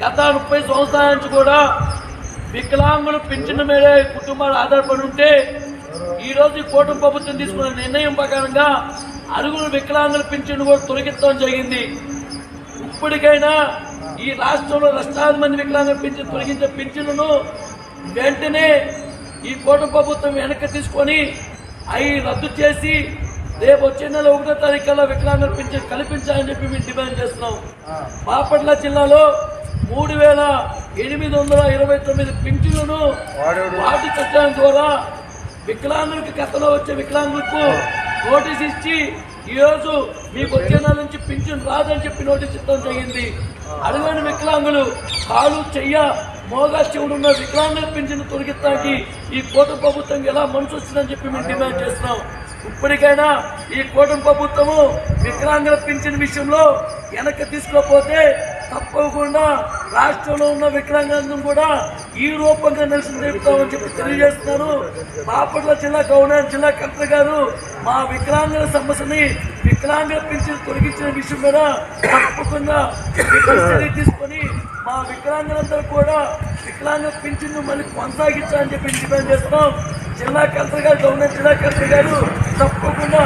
గత ముప్పై సంవత్సరాల నుంచి కూడా వికలాంగులు పింఛన్ మీదే కుటుంబాలు ఆధారపడి ఉంటే ఈరోజు ఈ కూటమి ప్రభుత్వం తీసుకున్న నిర్ణయం ప్రకారంగా అరుగులు వికలాంగుల పింఛన్ కూడా తొలగించడం జరిగింది. ఇప్పటికైనా ఈ రాష్ట్రంలో లక్షలాది మంది వికలాంగుల పింఛన్ తొలగించే పింఛన్లను వెంటనే ఈ కూటమి ప్రభుత్వం వెనక్కి తీసుకొని అవి రద్దు చేసి రేపు వచ్చే నెల ఒకటో తారీఖులో వికలాంగుల పింఛన్ కల్పించాలని చెప్పి మేము డిమాండ్ చేస్తున్నాం. బాపట్ల జిల్లాలో మూడు వేల ఎనిమిది వందల ఇరవై తొమ్మిది పింఛన్లను వాటి చట్టం ద్వారా వికలాంగులకు గతంలో వచ్చే వికలాంగులకు నోటీస్ ఇచ్చి ఈ రోజు మీకు వచ్చే నెల నుంచి పింఛన్ రాదని చెప్పి నోటీస్ ఇవ్వడం జరిగింది. అడగని వికలాంగులు కాలు చెయ్య మోగా చెవుడున్న వికలాంగుల పింఛన్ తొలగించడానికి ఈ కూటమి ప్రభుత్వం ఎలా మనసు వచ్చిందని చెప్పి మేము డిమాండ్ చేస్తున్నాం. ఇప్పటికైనా ఈ కూటమి ప్రభుత్వము వికలాంగుల పింఛన్ విషయంలో వెనక్కి తీసుకోకపోతే తప్పకుండా రాష్ట్రంలో ఉన్న వికలాంగులను కూడా ఈ రూపంగా నిరసన తెలుపుతామని చెప్పి తెలియజేస్తున్నారు. బాపట్ల జిల్లా గవర్నర్ జిల్లా కలెక్టర్ గారు మా వికలాంగుల సమస్యని వికలాంగుల పింఛన్ తొలగించిన విషయం మీద తప్పకుండా చర్య తీసుకొని మా వికలాంగులందరూ కూడా వికలాంగ పింఛన్ను మళ్ళీ కొనసాగించాలని చెప్పి డిమాండ్ చేస్తున్నాం. జిల్లా కలెక్టర్ గారు గవర్నమెంట్ జిల్లా కలెక్టర్ గారు తప్పకుండా